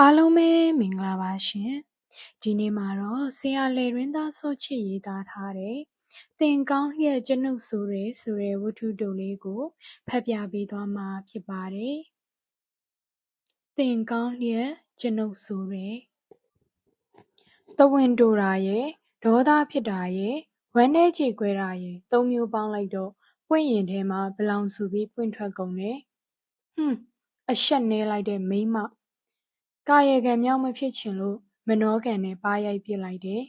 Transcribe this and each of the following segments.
အားလုံးပဲ မင်္ဂလာပါရှင်။ဒီနေ့မှာတော့ ဆရာလယ်တွင်သားစောချစ်ရေးသားထားတဲ့ သင်ကောင်းလျက် ကျွန်ုပ်ဆိုရဲဆိုတဲ့ ဝတ္ထုတိုလေးကို ဖတ်ပြပေးသွားမှာဖြစ်ပါတယ်။သင်ကောင်းလျက် ကျွန်ုပ်ဆိုရဲသဝင်တိုတာရဲ့ဒေါသဖြစ်တာရဲ့ဝမ်းထဲကြေကွဲတာရဲ့သုံးမျိုးပေါင်းလိုက်တော့ ပွင့်ရင်ထဲမှာဘလောင်ဆူပြီး ပွင့်ထွက်ကုန်တယ်။ဟွန်း အရှက်နဲလိုက်တဲ့မိန်းမ ကာယကံမြောက်မဖြစ်ချင်လို့ မနောကံနဲ့ ပါးရိုက်ပစ်လိုက်တယ်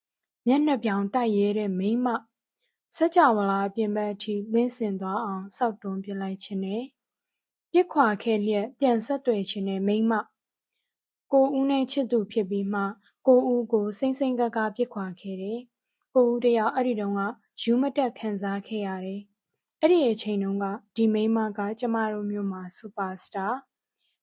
။မျက်နှာပြောင်တိုက်ရဲတဲ့ မိန်းမ စကြဝဠာအပြင်ဘက်အထိ လွင့်စင်သွားအောင်စောက်တွန်းပစ်လိုက်ခြင်းနဲ့ပြစ်ခွာခဲ့လျက် ပြန်ဆက်သွယ်ခြင်းနဲ့ မိန်းမ ကိုဦးနဲ့ ချစ်သူဖြစ်ပြီးမှ ကိုဦးကို စိမ့်စိမ့်ကကပြစ်ခွာခဲ့တယ်။ကိုဦးတယောက် အဲ့ဒီတုန်းကယူမတက်ခံစားခဲ့ရတယ်။အဲ့ဒီအချိန်တုန်းက ဒီမိန်းမက ကျမတို့မျိုးမှာ စူပါစတာ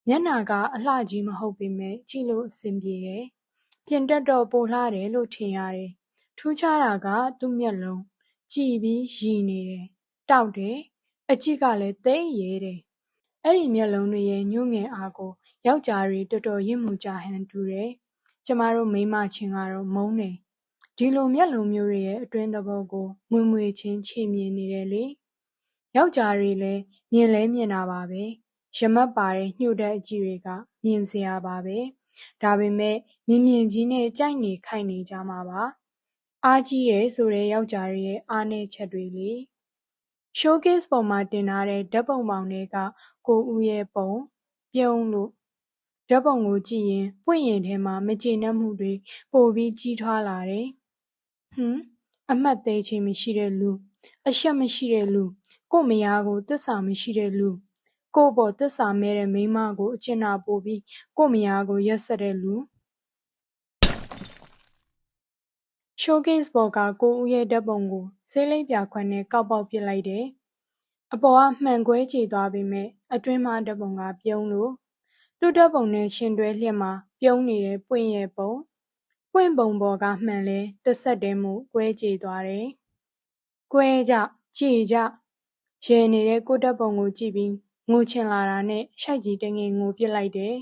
မျက်နှာက အလှကြီးမဟုတ်ပေမဲ့ကြည့်လို့အဆင်ပြေတယ်။ပြင်တက်တော့ ပိုလှတယ်လို့ ထင်ရတယ်။ထူးခြားတာက သူ့မျက်လုံး ကြည်ပြီးရည်နေတယ်။တောက်တယ်။အကြည့်ကလည်း သိပ်ရဲတယ်။အဲ့ဒီမျက်လုံးတွေရဲ့ ညှို့ငယ်အားကို ယောက်ျားတွေ တော်တော်ရင့်မှုကြဟန်တူတယ်။ကျမတို့ မိန်းမချင်းကတော့ မုန်းတယ်။ဒီလိုမျက်လုံးမျိုးတွေရဲ့ အတွင်းသဘောကို မွေမွေချင်း ချေမြင်နေတယ်လေ။ယောက်ျားတွေလည်း မြင်လဲမြင်တာပါပဲ။ ရမတ်ပါတဲ့ ညှို့တဲ့အကြည့်တွေက မြင်စရာပါပဲ။ဒါပေမဲ့ မြင်မြင်ကြီးနဲ့ ကြိုက်နေခိုက်နေကြမှာပါ။အားကြီးတယ်ဆိုတဲ့ ယောက်ျားတွေရဲ့ အားနည်းချက်တွေလေ။ showcase ပေါ်မှာတင်ထားတဲ့ ဓာတ်ပုံပေါင်းထဲက ကိုဦးရဲ့ပုံ ပြုံးလို့ ဓာတ်ပုံကိုကြည့်ရင် ပွင့်ရင်ထဲမှာ မကျေနပ်မှုတွေ ပိုပြီးကြီးထွားလာတယ်။ဟွန်း အမှတ်သေးခြင်းမရှိတဲ့လူ အရှက်မရှိတဲ့လူ ကို့မယားကိုတစ္ဆာမရှိတဲ့လူ ကိုယ့်အပေါ် သစ္စာမဲ့တဲ့ မိန်းမကို အကျဉ်းနာပိုပြီး ကိုယ့်မယားကို ရက်စက်တဲ့လူ showcase ပေါ်က ကိုဦးရဲ့ဓာတ်ပုံကို ဆေးလိပ်ပြာခွက်နဲ့ ကောက်ပေါက်ပစ်လိုက်တယ်။အပေါ်က မှန်ကွဲကြေသွားပေမဲ့အတွင်းမှာ ဓာတ်ပုံက ပြုံးလို့ သူ့ဓာတ်ပုံနဲ့ရှင်တွဲလျက်မှာ ပြုံးနေတဲ့ ပွင့်ရဲ့ပုံ ပွင့်ပုံပေါ်က မှန်လဲတစ်ဆက်တည်းမို့ ကွဲကြေသွားတယ်။ကွဲကြကြေကြရဲနေတဲ့ ကိုဓာတ်ပုံကိုကြည့်ပြီး ငိုချင်လာတာနဲ့ ရှိုက်ကြီးတငယ် ငိုပစ်လိုက်တယ်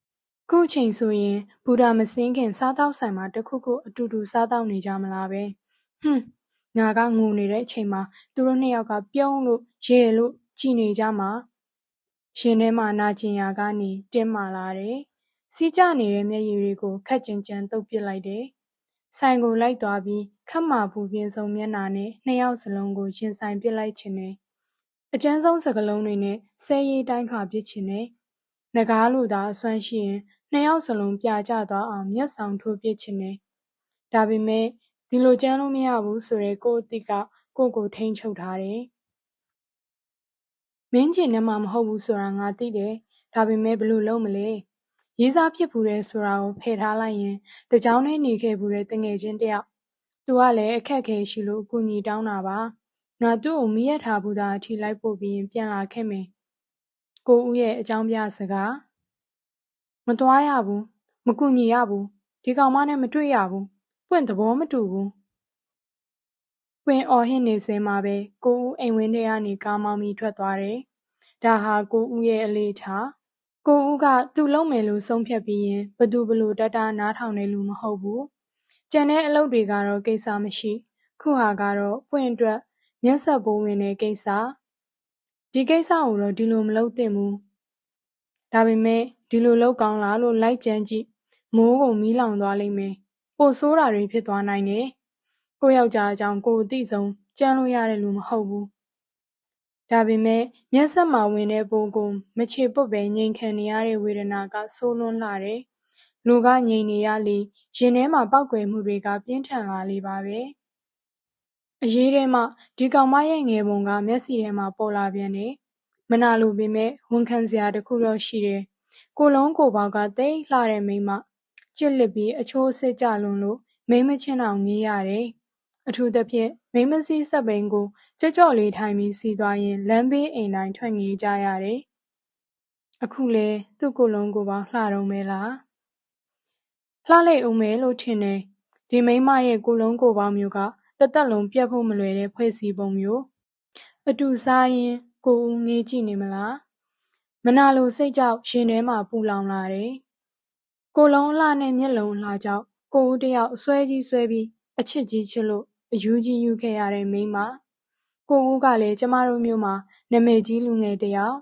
။ခုချိန်ဆိုရင် ဘူတာမစင်းခင် စားသောက်ဆိုင်မှာတခုခု အတူတူ စားသောက်နေကြမလားပဲ။ဟွန်း ငါက ငိုနေတဲ့အချိန်မှာ သူတို့နှစ်ယောက်က ပြုံးလို့ရဲလို့ ကြည်နေကြမှာ ရင်ထဲမှာ နာကျင်ရာကနေ တင်းမာလာတယ်။စီးကျနေတဲ့ မျက်ရည်တွေကိုခက်ကြင်ကြံတုပ်ပစ်လိုက်တယ်။ဆိုင်ကိုလိုက်သွားပြီးခတ်မာပူပြင်းဆုံးမျက်နှာနဲ့ နှစ်ယောက်စလုံးကို ရင်ဆိုင်ပစ်လိုက်ခြင်းနဲ့ အကျဉ်းဆုံးစကလုံးတွေနဲ့ ဆဲရေးတိုင်းထွာပစ်ခြင်းနဲ့နဂါးလိုသာ အစွမ်းရှိရင် နှစ်ယောက်စလုံး ပြကျသွားအောင် မျက်ဆောင်ထိုးပစ်ခြင်းနဲ့ဒါပေမဲ့ ဒီလိုကြမ်းလို့မရဘူးဆိုတဲ့ ကိုယ့်အသည့်ကကိုယ့်ကို ထိန်းချုပ်ထားတယ်။မင်းကျင်နဲ့မှမဟုတ်ဘူးဆိုတာ ငါသိတယ်။ဒါပေမဲ့ ဘယ်လိုလုပ်မလဲ။ရေးစားဖြစ်ဘူးတဲ့ဆိုတာကို ဖယ်ထားလိုက်ရင် တကြောင်နဲ့နေခဲ့ဘူးတဲ့တငယ်ချင်းတယောက်။သူကလည်း အခက်အခဲရှိလို့ အကူအညီတောင်းတာပါ။ ငါသူ့ကို မီးရထားဘူးသားအထိ လိုက်ပို့ပြီးရင် ပြန်လာခဲ့မယ်။ကိုဦးရဲ့ အကြောင်းပြစကား မသွားရဘူး။မကူညီရဘူး။ဒီကောင်မနဲ့ မတွေ့ရဘူး။ပွင့်သဘောမတူဘူး။ပွင့်အော်ဟစ်နေစဲမှာပဲ ကိုဦးအိမ်ဝင်းထဲကနေ ကားမောင်းပြီးထွက်သွားတယ်။ဒါဟာ ကိုဦးရဲ့ အလေ့အထ။ကိုဦးက သူလုပ်မယ်လို့ ဆုံးဖြတ်ပြီးရင်ဘသူဘလို့တတနားထောင်တဲ့လူမဟုတ်ဘူး။ကျန်တဲ့အလုပ်တွေကတော့ ကိစ္စမရှိ။ခုဟာကတော့ ပွင့်အတွက် မျက်ဆက်ပိုးဝင်တဲ့ကိစ္စ။ဒီကိစ္စကိုတော့ဒီလိုမလုပ်သင့်ဘူး။ဒါပေမဲ့ဒီလိုလုပ်ကောင်းလားလို့လိုက်ကြမ်းကြည့်။မိုးကုန်မီးလောင်သွားလိမ့်မယ်။ပိုဆိုးတာတွေဖြစ်သွားနိုင်တယ်။ကိုယ့်ယောက်ျားအကြောင်းကိုယ်အသိဆုံးကြမ်းလို့ရတဲ့လူမဟုတ်ဘူး။ဒါပေမဲ့မျက်စက်မှာဝင်တဲ့ပိုးကိုမခြေပွတ်ပဲငြိမ်ခံနေရတဲ့ဝေဒနာကဆိုးလွန်းလှတယ်။လူကငြိမ်နေရလေရင်ထဲမှာပေါက်ကွဲမှုတွေကပြင်းထန်လာလေပါပဲ။ အရေးထဲမှ ဒီကောင်မရဲ့ငယ်ပုံက မျက်စိထဲမှာ ပေါ်လာပြန်တယ်။မနာလိုပေမဲ့ဝန်ခံစရာတစ်ခုတော့ရှိတယ်။ကိုယ်လုံးကိုယ်ပေါက်က သိပ်လှတဲ့မိန်းမ။ကျစ်လစ်ပြီး အချိုးအဆစ်ကျလွန်းလို့ မိန်းမချင်းတောင် ငေးရတယ်။အထူးသဖြင့် မိန်းမစီးစက်ဘီးကို ကြော့ကြော့လေးထိုင်ပြီးစီးသွားရင်လမ်းဘေးအိမ်တိုင်း ထွက်ငေးကြရတယ်။အခုလည်း သူ့ကိုယ်လုံးကိုယ်ပေါက် လှတုန်းပဲလား။လှလိမ့်ဦးမယ်လို့ ထင်တယ်။ဒီမိန်းမရဲ့ ကိုယ်လုံးကိုယ်ပေါက်မျိုးက တသက်လုံး ပျက်ဖို့မလွယ်တဲ့ ဖွဲ့စည်းပုံမျိုး။အတူစားရင်း ကိုယ်ဦးငေးကြည့်နေမလား။မနာလိုစိတ်ကြောင့် ရင်ထဲမှာ ပူလောင်လာတယ် ကိုလုံးအလှနဲ့ မျက်လုံးအလှကြောင့် ကိုဦးတယောက် အစွဲကြီးဆွဲပြီး အချစ်ကြီးချစ်လို့အယူကြီးယူခဲ့ရတဲ့ မိန်းမ ကိုဦးကလည်း ကျမတို့မြို့မှာ နာမည်ကြီးလူငယ်တယောက်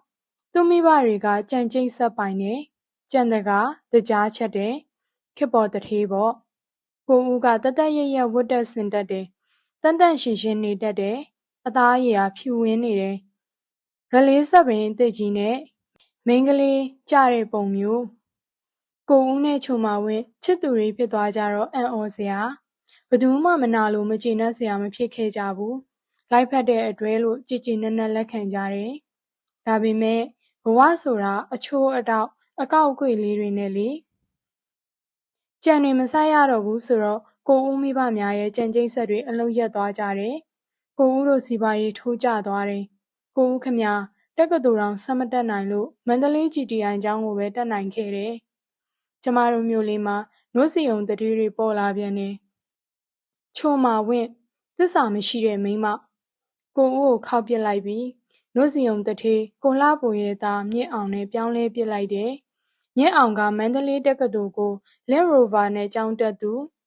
သူ့မိဘတွေက ကြံကျိတ်ဆက်ပိုင်တယ် ကြံတကာတကြားချက်တယ် ခေပေါ်တထေးပေါ့ ကိုဦးကတသက်ရရက် ဝတ်တက်ဆင်တက်တယ် တန်တန့်ရှင်ရှင်နေတတ်တယ် အသားအရည်အားဖြူဝင်းနေတယ် ရလေးဆက်ပင်အစ်ကြီးနဲ့ မိန်းကလေးကြတဲ့ပုံမျိုး ကိုဦးနဲ့ ချိုမာဝင်း ချစ်သူတွေဖြစ်သွားကြတော့ အံ့ဩစရာဘသူမှ မနာလို့မကျေနပ်စရာ မဖြစ်ခဲ့ကြဘူး လိုက်ဖက်တဲ့အတွဲလို့ကြည်ကြည်နက်နက်လက်ခံကြတယ် ဒါပေမဲ့ ဘဝဆိုတာ အချိုး အတောက် အကောက်အကွေ့လေးတွေနဲ့လေ ကြံတွေမဆိုင်ရတော့ဘူးဆိုတော့ ကိုဦးမိဘများရဲ့ ကြံကျိတ်ဆက်တွေ အလုံးရက်သွားကြတယ် ကိုဦးတို့စီပွားရေး ထိုးကျသွားတယ် ကိုဦးခမတက္ကသိုလ်တောင် ဆက်မတက်နိုင်လို့ မန္တလေး GTI ကျောင်းကိုပဲ တက်နိုင်ခဲ့တယ် ကျမတို့မြို့လေးမှာ နို့ဆီရုံသူဌေးတွေ ပေါ်လာပြန်တယ်။ချိုမာဝင့် သစ္စာမရှိတဲ့မိန်းမ ကိုဦးကို ခေါက်ပစ်လိုက်ပြီ။နို့ဆီရုံသူဌေး ကိုလှပိုရဲ့သား မြင့်အောင်နဲ့ ပြောင်းလဲပစ်လိုက်တယ်။မြင့်အောင်က မန္တလေးတက္ကသိုလ်ကို Land Rover နဲ့ ကျောင်းတက်သူ။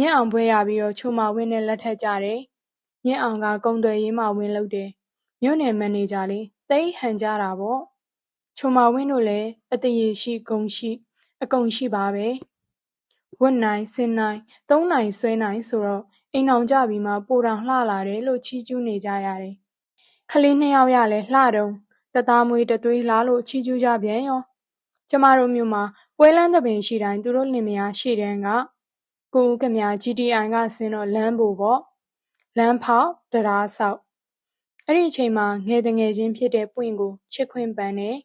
မြင့်အောင်ဘွဲ့ရပြီးတော့ ချိုမာဝင့်နဲ့ လက်ထပ်ကြတယ်။မြင့်အောင်က ကုန်သွယ်ရေးမှာ ဝင်လုပ်တယ်။မြို့နယ်မန်နေဂျာလေး။သိပ်ဟန်ကြတာပေါ့။ချိုမာဝင်းတို့လည်း အသရေရှိ ဂုဏ်ရှိ အကုန်ရှိပါပဲ။ဝတ်နိုင်၊ဆင်နိုင်၊သုံးနိုင်ဆွဲနိုင်ဆိုတော့ အိမ်ထောင်ကျပြီးမှ ပိုတောင်လှလာတယ်လို့ ချီးကျူးနေကြရတယ်။ကလေးနှစ်ယောက်ရလည်း လှတုန်း။တစ်သားမွေးတစ်သွေးလားလို့ ချီးကျူးကြပြန်ရော။ကျမတို့မြို့မှာ ပွဲလမ်းသဘင်ရှိတိုင်း သူတို့လင်မယားရှေ့တန်းက ကိုဦးခမ GTI ကဆင်းတော့ လမ်းပိုပေါ့။လမ်းဖောက်၊တံတားဆောက်။အဲ့ဒီအချိန်မှာ ငယ်သူငယ်ချင်းဖြစ်တဲ့ ပွင့်ကို ချစ်ခွင့်ပန်တယ်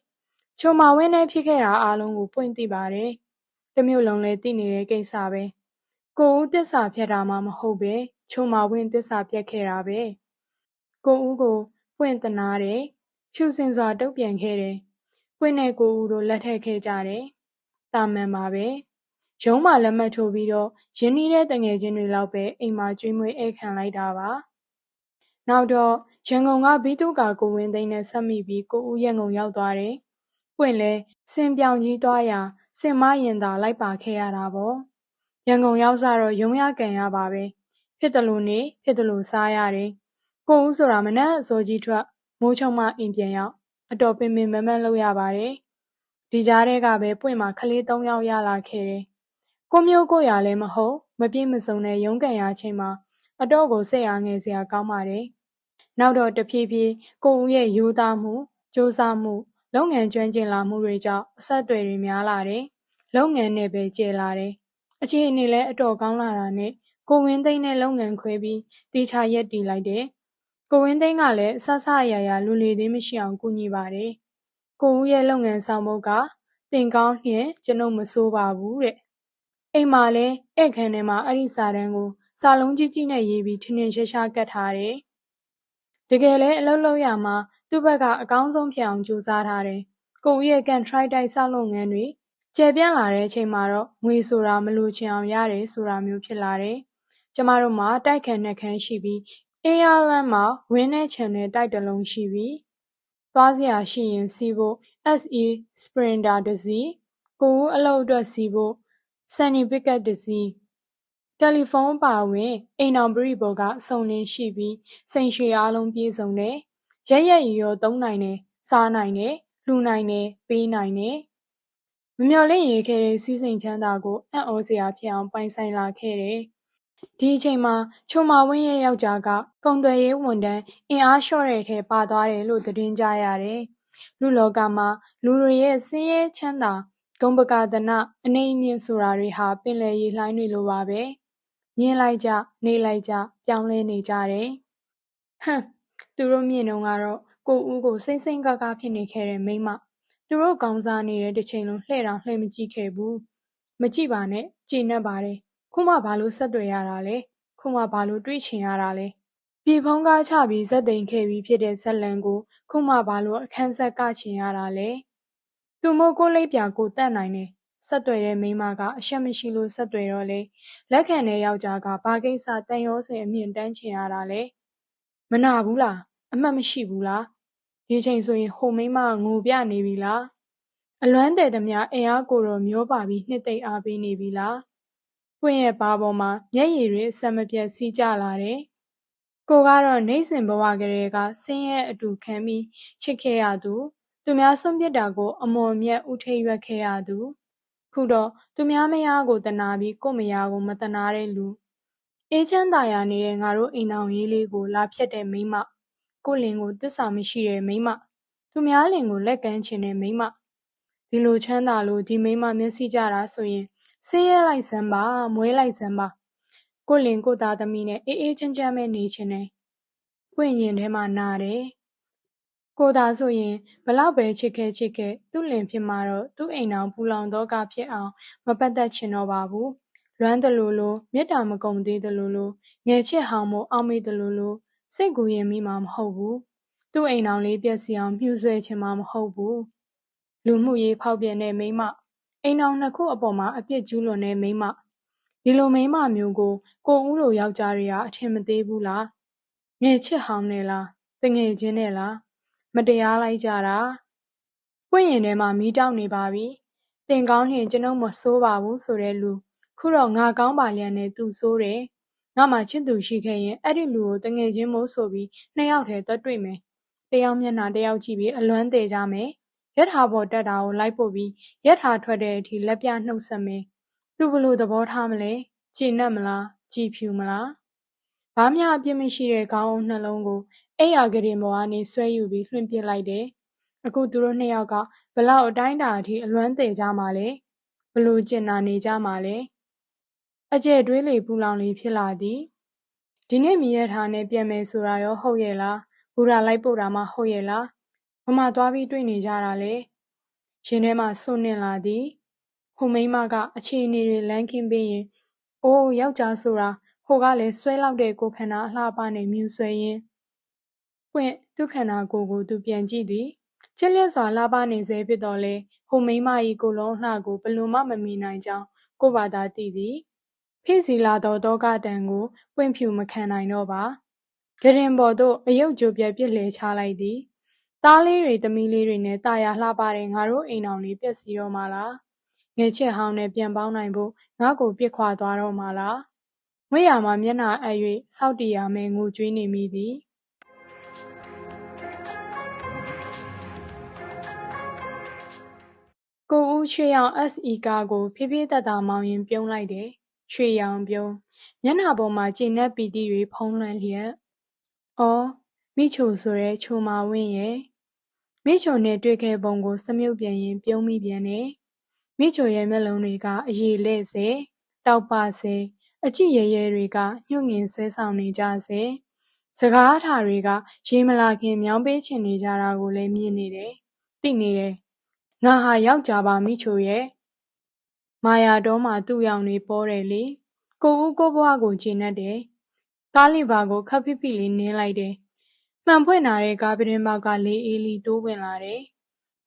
ချိုမာဝင်းနဲ့ဖြစ်ခဲ့တာအားလုံးကို ပွင့်သိပါတယ်။တစ်မြို့လုံးလည်း သိနေတဲ့ကိစ္စပဲ။ကိုဦးတစ္ဆာဖျက်တာမှ မဟုတ်ပဲချိုမာဝင်းတစ္ဆာဖျက်ခဲ့တာပဲ။ကိုဦးကို ပွင့်သနားတယ်။ဖြူစင်စွာ တုံ့ပြန်ခဲ့တယ်။ပွင့်နဲ့ ကိုဦးတို့ လက်ထပ်ခဲ့ကြတယ်။သာမန်ပါပဲ။ ရုံးမှာလက်မှတ်ထိုးပြီးတော့ ရင်းနှီးတဲ့တငယ်ချင်းတွေလောက်ပဲ အိမ်မှာကျွေးမွေးဧည့်ခံလိုက်တာပါ။နောက်တော့ ရန်ကုန်က ဗိသုကာကိုဝင်းသိန်းနဲ့ ဆက်မိပြီး ကိုဦးရန်ကုန်ရောက်သွားတယ်။ပွင့်လည်းစင်ပြောင်ကြီးသွားရာစင်မရင်သာ လိုက်ပါခဲ့ရတာပေါ့။ရန်ကုန်ရောက်စတော့ ရုံးရကန်ရပါပဲ။ဖြစ်သလိုနေ ဖြစ်သလိုစားရတယ်။ကိုဦးဆိုတာ မနက်အစောကြီးထွက် မိုးချုံမှ အိမ်ပြန်ရောက် အတော်ပင်ပင်ပန်းပန်းလုပ်ရပါတယ်။ဒီကြားထဲကပဲ ပွင့်မှာ ကလေး ၃ ယောက် ရလာခဲ့တယ်။ ကိုမျိုးကိုရာလည်းမဟုတ် မပြည့်မစုံတဲ့ ရုံးကန်ရချိန်မှာ အတော့ကို စိတ်အားငယ်စရာကောင်းပါတယ်။နောက်တော့ တဖြည်းဖြည်း ကိုဦးရဲ့ ရိုးသားမှုစ조사မှု လုပ်ငန်းကျွမ်းကျင်လာမှုတွေကြောင့် အဆက်အသွယ်တွေ များလာတယ်။လုပ်ငန်းနယ်ပယ်ကျယ်လာတယ်။အခြေအနေလည်း အတော်ကောင်းလာတာနဲ့ ကိုဝင်းသိန်းနဲ့ လုပ်ငန်းခွဲပြီး သီးခြားရပ်တည်လိုက်တယ်။ကိုဝင်းသိန်းကလည်း အစစအရာရာ လူလေသင်းမရှိအောင် ကူညီပါတယ်။ကိုဦးရဲ့ လုပ်ငန်းဆောင်ပုဒ်က သင်ကောင်းလျှင် ကျွန်ုပ်မဆိုးပါဘူး တဲ့။ အိမ်မှာလည်း ဧည့်ခန်းထဲမှာ အဲ့ဒီစာတမ်းကို စာလုံးကြီးကြီးနဲ့ရေးပြီး ထင်ထင်ရှားရှား ကပ်ထားတယ်။တကယ်လည်း အလုပ်လုပ်ရာမှာ သူ့ဘက်က အကောင်းဆုံးဖြစ်အောင် ကြိုးစားထားတယ်။ကိုဦးရဲ့ ကန်ထရိုက်တိုက် ဆောက်လုပ်ငန်းတွေ ကျယ်ပြန့်လာတဲ့အချိန်မှာတော့ ငွေဆိုတာ မလိုချင်အောင်ရတယ်ဆိုတာမျိုး ဖြစ်လာတယ်။ကျမတို့မှာ တိုက်ခန်းနှစ်ခန်းရှိပြီး အင်းယားလမ်းမှာ ဝင်းနဲ့ခြံနဲ့ တိုက်တစ်လုံးရှိပြီ။သွားစရာရှိရင်စီးဖို့ SE Sprinter တစ်စီး၊ကိုဦးအလုပ်အတွက်စီးဖို့ Sunny Pickup တစ်စီး တယ်လီဖုန်းအပါအဝင် အိမ်ထောင်ပရိဘောဂ အစုံလင်ရှိပြီး စိန်ရှည်အားလုံးပြည့်စုံတယ်။ရက်ရက်ရော သုံးနိုင်တယ်၊စားနိုင်တယ်၊လှူနိုင်တယ်၊ပေးနိုင်တယ်။မမျှော်လင့်ရေခဲတဲ့ စည်းစိမ်ချမ်းသာကို အံ့ဩစရာဖြစ်အောင် ပိုင်ဆိုင်လာခဲ့တယ်။ဒီအချိန်မှာ ချိုမာဝင်းရဲ့ ယောက်ျားက ကုန်သွယ်ရေးဝန်ထမ်း အင်အားလျှော့တဲ့ထဲ ပါသွားတယ်လို့ သတင်းကြားရတယ်။လူလောကမှာ လူတွေရဲ့ ဆင်းရဲချမ်းသာ ဂုဏ်ပကာသန အနေအမြင့်ဆိုတာတွေဟာ ပင်လယ်ရေလှိုင်းတွေလိုပါပဲ။မြင်လိုက်ကြ နေလိုက်ကြ ပြောင်းလဲနေကြတယ်။ဟမ် သူတို့မြင်တုန်းကတော့ ကိုဦးကို စိမ့်စိမ့်ကားကားဖြစ်နေခဲ့တဲ့ မိန်းမ သူတို့ကောင်းစားနေတဲ့တစ်ချိန်လုံး လှည့်တောင် လှည့်မကြည့်ခဲ့ဘူး။မကြည့်ပါနဲ့ ကျေနပ်ပါတယ်။ခုမှ ဘာလို့ ဆက်သွယ်ရတာလဲ။ခုမှ ဘာလို့ တွေ့ချင်ရတာလဲ။ပြေဖုံးကားချပြီးဇက်သိမ်းခဲ့ပြီးဖြစ်တဲ့ဇက်လန်ကို ခုမှ ဘာလို့ အခန်းဆက် ကချင်ရတာလဲ။ သူမို့ ကိုလိပ်ပြာ ကိုတတ်နိုင်တယ်။ဆက်သွယ်တဲ့မိန်းမက အရှက်မရှိလို့ ဆက်သွယ်တော့လေလက်ခံတဲ့ယောက်ျားက ဘာကိစ္စတန်ရောစင်အမြင့်တန်းချင်ရတာလဲ။မနာဘူးလား။အမှတ်မရှိဘူးလား။ဒီချိန်ဆိုရင် ဟိုမိန်းမက ငိုပြနေပြီလား အလွမ်းတည်သမျှ အင်အားကိုယ်တော်မျောပါပြီး နှစ်သိမ့်အားပေးနေပြီလား ပွင့်ရဲ့ပါပေါ်မှာ မျက်ရည်တွေ အဆက်မပြတ် စီးကျလာတယ် ကိုကတော့ နေစဉ်ဘဝကလေးက ဆင်းရဲအတူခံပြီး ချစ်ခဲ့ရသူ သူများဆုံးပြစ်တာကို အမော်မြတ်ဥထိတ်ရွက်ခဲ့ရသူ ခုတော့ သူများမယားကိုတနာပြီး ကို့မယားကိုမတနာတဲ့လူ အေးချမ်းသာယာနေတဲ့ ငါတို့အိမ်တော်ရေးလေးကို လာဖြတ်တဲ့မိမကိုလင်ကိုတစ္ဆာမရှိတဲ့မိမသူများလင်ကို လက်ကမ်းချင်တဲ့မိမဒီလိုချမ်းသာလို့ ဒီမိမမျက်စိကြတာဆိုရင် ဆင်းရဲလိုက်စမ်းပါ မွေးလိုက်စမ်းပါ ကိုလင်ကိုသားသမီးနဲ့ အေးအေးချမ်းချမ်းပဲ နေချင်တယ် ပွင့်ရင်ထဲမှာ နာတယ် ကိုသာဆိုရင် ဘလောက်ပဲချစ်ခဲ့ချစ်ခဲ့ သူ့လင်ဖြစ်မှာတော့ သူ့အိမ်တော်ပူလောင်တော့ကဖြစ်အောင် မပတ်သက်ချင်တော့ပါဘူး လွမ်းတလူလို မေတ္တာမကုန်သေးတလူလို ငယ်ချစ်ဟောင်းမို့ အောက်မေ့တလူလို စိတ်ကူရင်မိမှာ မဟုတ်ဘူး သူ့အိမ်တော်လေးပြက်စီအောင် မြှူဆွဲချင်မှာ မဟုတ်ဘူး လူမှုရေးဖောက်ပြန်တဲ့ မိမအိမ်တော်နှစ်ခုအပေါ်မှာ အပြစ်ကျူးလွန်တဲ့ မိမဒီလိုမိမမျိုးကို ကိုဦးလိုယောက်ျားတွေက အထင်မသေးဘူးလား ငယ်ချစ်ဟောင်းနဲ့လားတငယ်ချင်းနဲ့လား မတရားလိုက်ကြတာ ပွင့်ရင်ထဲမှာ မီးတောက်နေပါပြီတင်ကောင်းရင် ကျွန်ုပ်မဆိုးပါဘူးဆိုတဲ့လူ ခုတော့ ငါကောင်းပါလျက်နဲ့ သူဆိုးတယ် ငါမှချစ်သူရှိခဲ့ရင် အဲ့ဒီလူကိုတငယ်ချင်းမို့ဆိုပြီး နှစ်ယောက်တည်းတက်တွေ့မယ်တယောက်မျက်နှာတယောက်ကြည့်ပြီး အလွမ်းသေးကြမယ် ရထားပေါ်တက်တာကို လိုက်ပို့ပြီး ရထားထွက်တဲ့အထိ လက်ပြနှုတ်ဆက်မယ် သူဘလို့သဘောထားမလဲကြည်နက်မလား ကြည်ဖြူမလား ဘာမှအပြစ်မရှိတဲ့ ခေါင်းအုံးနှလုံးကို အိယာကလေးပေါ်ကနေ ဆွဲယူပြီး လွှင့်ပစ်လိုက်တယ် အခု သူတို့နှစ်ယောက်ကဘလောက်အတိုင်းတာအထိ အလွမ်းသေးကြမှာလဲဘလို့ကျင်နာနေကြမှာလဲ အကျဲတွေးလေ ပူလောင်လေ ဖြစ်လာသည် ဒီနေ့မြည်ရထားနဲ့ ပြန်မယ်ဆိုတာရော ဟုတ်ရဲ့လား ဘူရာလိုက်ပို့တာမှ ဟုတ်ရဲ့လားမမသွားပြီး တွေ့နေကြတာလေရှင်ထဲမှာ စွန့်နစ်လာသည် ဟိုမိန်းမက အခြေအနေတွေ လမ်းခင်းပေးရင် အိုး ယောက်ျားဆိုတာ ဟိုကလည်း ဆွဲလောက်တဲ့ ကိုခန္ဓာအလှပနဲ့ မြူဆွဲရင်း ပွင့် သူခန္ဓာကိုယ်ကို သူပြန်ကြည့်သည် ချစ်လျက်စွာ လှပနေစေဖြစ်တော်လဲဟိုမိန်းမ၏ကိုလုံးလှကိုဘလို့မှ မမီနိုင်ကြောင်း ကိုဘာသာသိသည် ဖိစီလာသောတောကတံကို ပွင့်ဖြူမခံနိုင်တော့ပါဂရင်ပေါ်သို့အယုတ်ကြိုပြက်ပြစ်လဲချလိုက်သည် သားလေးတွေ သမီးလေးတွေနဲ့တာယာလှပတဲ့ ငါတို့အိမ်တော်လေးပြက်စီတော့မှလား ငယ်ချက်ဟောင်းနဲ့ ပြန်ပေါင်းနိုင်ဖို့ ငါ့ကိုပြစ်ခွာသွားတော့မှလား ငွေရမှာ မျက်နှာအပ်၍စောက်တည်ရမယ်ငိုကြွေးနေမိသည် ရွှေရောင် SE ကားကို ဖြည်းဖြည်းသက်သာမောင်းရင်းပြုံးလိုက်တယ်။ရွှေရောင်ပြုံး မျက်နှာပေါ်မှာ ကျေနပ်ပီတိတွေ ဖုံးလွှမ်းလျက်။အော် မိချိုဆိုတဲ့ ချိုမာဝင်းရဲ့ မိချိုနဲ့တွေ့ခဲ့ပုံကို စမြုပ်ပြန်ရင်ပြုံးမိပြန်တယ်။မိချိုရဲ့မျက်လုံးတွေက အရေလဲ့စေတောက်ပစေအကြည့်ရဲရဲတွေက ညှို့ငင်ဆွဲဆောင်နေကြစေစကားထာတွေက ရေမလာခင် မြောင်းပေးချင်နေကြတာကိုလည်း မြင်နေတယ် သိနေတယ် ငါဟာ ယောက်ျားပါ မိချိုရဲ့ မာယာတောမှာ သူ့ရောင်တွေပေါ်တယ်လေ ကိုဦးကိုဘွားကို ကျင်တတ်တယ် ကားလီဘာကို ခပ်ဖိဖိလေး နင်းလိုက်တယ် မှန်ဖွင့်လာတဲ့ ကားပတင်းပေါက်က လေအေးလီတိုးဝင်လာတယ်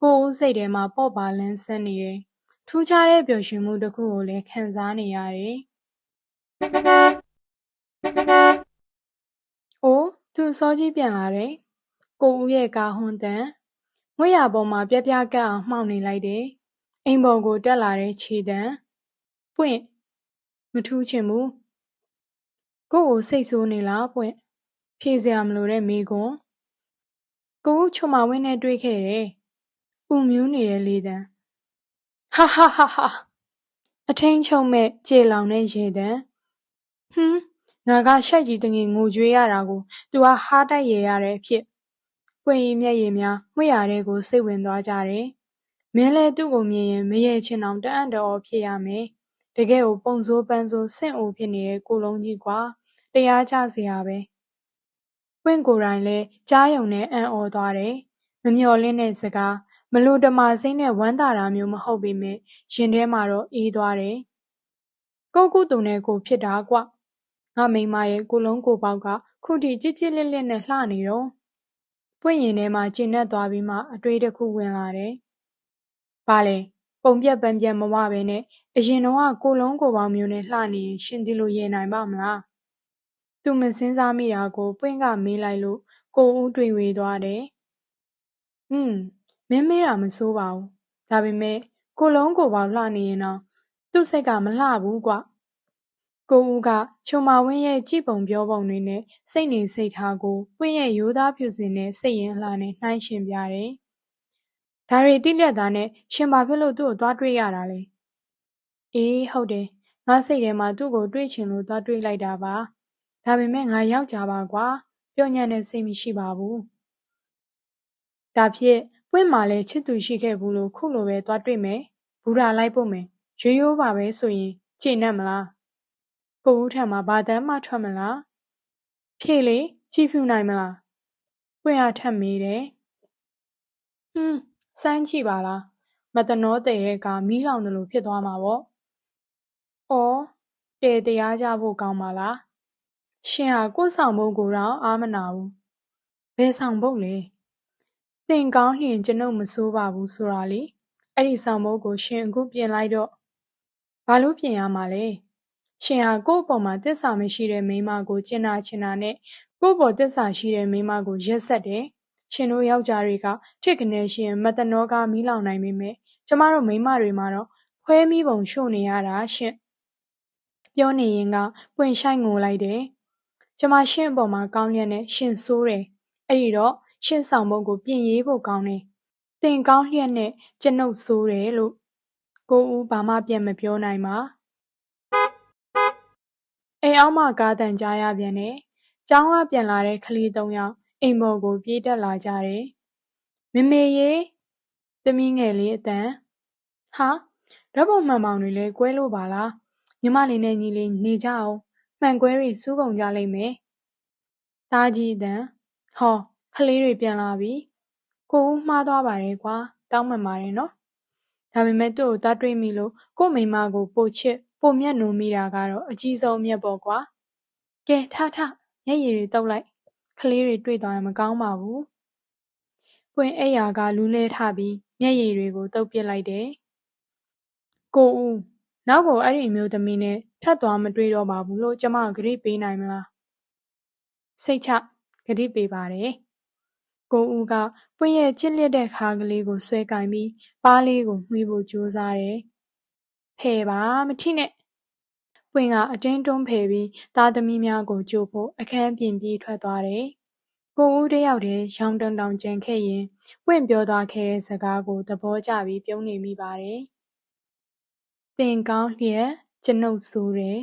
ကိုဦးစိတ်ထဲမှာ ပေါ့ပါလန်းဆန်းနေတယ် ထူးခြားတဲ့ ပျော်ရွှင်မှုတစ်ခုကိုလည်း ခံစားနေရတယ်။အိုး သူစောကြီးပြန်လာတယ်။ကိုဦးရဲ့ ကားဟွန်းတန် ငွေရပေါ်မှာ ပြပြကတ်အောင် မှောက်နေလိုက်တယ်။အိမ်ပေါ်ကို တက်လာတဲ့ ခြေတံပွင့် မထူးချင်ဘူး။ကို့ကို စိတ်ဆိုးနေလား ပွင့် ဖြေစရာမလိုတဲ့မိကွန်း ကိုဦးချုံမဝင်းနဲ့ တွေ့ခဲ့တယ်။ပူမြူးနေတဲ့ လေတံဟာဟာဟာဟာ အထင်းချုံမဲ့ကြေလောင်တဲ့ ရေတံဟွန်း ငါက ရှက်ကြီးတငယ် ငိုကြွေးရတာကို သူက ဟားတိုက်ရရတဲ့အဖြစ် ပွင့်ရည်မျက်ရည်များ မွေ့ရတဲ့ကို စိတ်ဝင်သွားကြတယ်။မင်းလည်း သူ့ကိုမြင်ရင် မရေချင်အောင် တအံ့တော်ဖြစ်ရမယ်။တကယ်ကို ပုံစိုးပန်းစိုး ဆင့်အိုဖြစ်နေတဲ့ ကိုလုံးကြီးကွာ တရားကြစရာပဲ။ပွင့်ကိုယ်တိုင်လည်း ကြားယုံနဲ့ အံ့ဩသွားတယ်။မမျှော်လင့်တဲ့စကား မလို့တမာစိမ့်နဲ့ ဝမ်းသာတာမျိုး မဟုတ်ပေမဲ့ရင်ထဲမှာတော့ အေးသွားတယ်။ကိုကုသူနဲ့ကိုဖြစ်တာကွ ငါမိန်းမရဲ့ ကိုယ်လုံးကိုယ်ပေါက်က ခုထိ ကျစ်ကျစ်လစ်လစ်နဲ့ လှနေတုန်း။ ပွင့်ရင်ထဲမှာ ကျေနပ်သွားပြီးမှ အတွေးတစ်ခု ဝင်လာတယ်။ဘာလဲ ပုံပြက်ပန်းပြက်မဝပဲနဲ့ အရင်တုန်းက ကိုယ်လုံးကိုယ်ပေါက်မျိုးနဲ့ လှနေရင် ရှင်ဒီလိုရင်နိုင်ပါ့မလား။သူမစဉ်းစားမိတာကို ပွင့်က မေးလိုက်လို့ ကိုဦးတွေဝေသွားတယ်။ဟွန်း မင်းမေးတာ မဆိုးပါဘူး။ဒါပေမဲ့ ကိုယ်လုံးကိုယ်ပေါက် လှနေရင်တော့သူ့စိတ်က မလှဘူးကွ။ ကိုဦးက ချိုမာဝင်းရဲ့ ကြည့်ပုံပြောပုံတွေနဲ့ စိတ်နေစိတ်ထားကိုဝင်းရဲ့ ရိုးသားဖြူစင်တဲ့ စိတ်ရင်းအလှနဲ့ နှိုင်းယှဉ်ပြတယ်။ဒါတွေသိလျက်သားနဲ့ ရှင်ဘာဖြစ်လို့ သူ့ကို သွားတွေ့ရတာလဲ။အေး ဟုတ်တယ်။ငါစိတ်ထဲမှာ သူ့ကို တွေ့ချင်လို့ သွားတွေ့လိုက်တာပါ။ဒါပေမဲ့ ငါယောက်ျားပါကွာ။ပျော့ညံ့တဲ့စိတ် မရှိပါဘူး။ဒါဖြင့် ပွင့်မှာလည်း ချစ်သူရှိခဲ့ဘူးလို့ ခုလိုပဲ သွားတွေ့မယ်။ဘူတာလိုက်ပို့မယ်။ရိုးရိုးပါပဲဆိုရင် ကျေနပ်မလား။ ကိုဦးထံမှာ ဘာသံမှ ထွက်မလား။ဖြေလေ ကြည့်ဖြူနိုင်မလား။ပွင့်အားထပ်မေးတယ်။ဟွန်း စမ်းကြည့်ပါလား။မသနောတဲ့တဲ့ကမီးလောင်တယ်လို့ဖြစ်သွားမှာပေါ့။အော်တဲတရားကြဖို့ကောင်းပါလား။ရှင်ဟာ ကို့ဆောင်ဖို့ကိုတော့အားမနာဘူး။ဘယ်ဆောင်ဖို့လဲ။သင်ကောင်းလျင် ကျွန်ုပ်မဆိုးပါဘူး ဆိုတာလေ။အဲ့ဒီဆောင်ဖို့ကို ရှင်အခုပြင်လိုက်တော့ ဘာလို့ပြင်ရမှာလဲ။ ရှင်ဟာ ကို့အပေါ်မှာတစ္ဆာမရှိတဲ့ မိန်းမကိုကျင်နာချင်တာနဲ့ ကို့ပေါ်တစ္ဆာရှိတဲ့ မိန်းမကို ရက်ဆက်တယ်။ရှင်တို့ ယောက်ျားတွေက ထစ်ကနေရှင်မတနောကမီးလောင်နိုင်ပေမဲ့ကျမတို့ မိန်းမတွေမှာတော့ ဖွဲမီးပုံ ရှို့နေရတာရှင့်။ပြောနေရင်ကပွင့်ဆိုင်ငိုလိုက်တယ်။ကျမရှင့်အပေါ်မှာ ကောင်းလျက်နဲ့ ရှင်ဆိုးတယ်။အဲ့ဒီတော့ ရှင့်ဆောင်ပုံကို ပြင်ရေးဖို့ ကောင်းတယ်။သင်ကောင်းလျက်နဲ့ ကျွန်ုပ်ဆိုးတယ်လို့ ကိုဦး ဘာမှ ပြန်မပြောနိုင်ပါ။ အိမ်အောက်မှကားတန်ကြားရပြန်တယ်။ကျောင်းကပြန်လာတဲ့ ကလေးသုံးယောက် အိမ်ပေါ်ကို ပြေးတက်လာကြတယ်။မေမေရေ သမီးငယ်လေးအတန်ဟာ ဓာတ်ပုံမှန်ပေါင်တွေလည်း ကွဲလို့ပါလား ညီမလေးနဲ့ ညီလေးနေကြအောင်မှန်ကွဲတွေ စူးကုန်ကြလိမ့်မယ် သားကြီးအတန်ဟောကလေးတွေ ပြန်လာပြီ ကိုဦးမှားသွားပါတယ်ကွာ တောင်းပန်ပါတယ်နော် ဒါပေမဲ့ သူ့ကိုသားတွေးမိလို့ ကို့မိမကို ပိုချစ် ပိုမျက်နှိုးမိတာကတော့ အကြီးဆုံးအမျက်ပေါ့ကွာ ကဲ ထထ မျက်ရည်တွေတုပ်လိုက် ကလေးတွေ တွေ့သွားရင် မကောင်းပါဘူး ပွင့်အိပ်ယာက လူးလဲထပြီး မျက်ရည်တွေကိုတုပ်ပစ်လိုက်တယ် ကိုဦး နောက်ကို အဲ့ဒီအမျိုးသမီးနဲ့ ထပ်သွားမတွေ့တော့ပါဘူးလို့ ကျမကတိပေးနိုင်မလား စိတ်ချ ဂတိပေးပါတယ် ကိုဦးက ပွင့်ရဲ့ချစ်လျက်တဲ့ခါကလေးကို ဆွဲကင်ပြီး ပါးလေးကို မှီဖို့ကြိုးစားတယ် ဖယ်ပါ မထိနဲ့ ပွင့်က အတင်းတွန်းဖယ်ပြီး သားသမီးများကိုကြိုဖို့ အခန်းပြင်ပြေးထွက်သွားတယ် ကိုဦးတယောက်တည်းရောင်တုံတောင် ကျန်ခဲ့ရင် ပွင့်ပြောသွားခဲ့တဲ့စကားကို သဘောကျပြီး ပြုံးနေမိပါတယ် သင်ကောင်းလျက် ကျွန်ုပ်ဆိုတယ်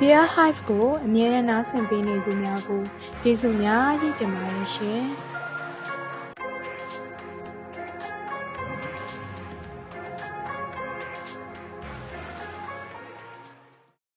Dear Hive ကို အမြဲတမ်း နားဆင်ပေးနေသူများကို ကျေးဇူးများကြီးတင်ပါတယ်ရှင်။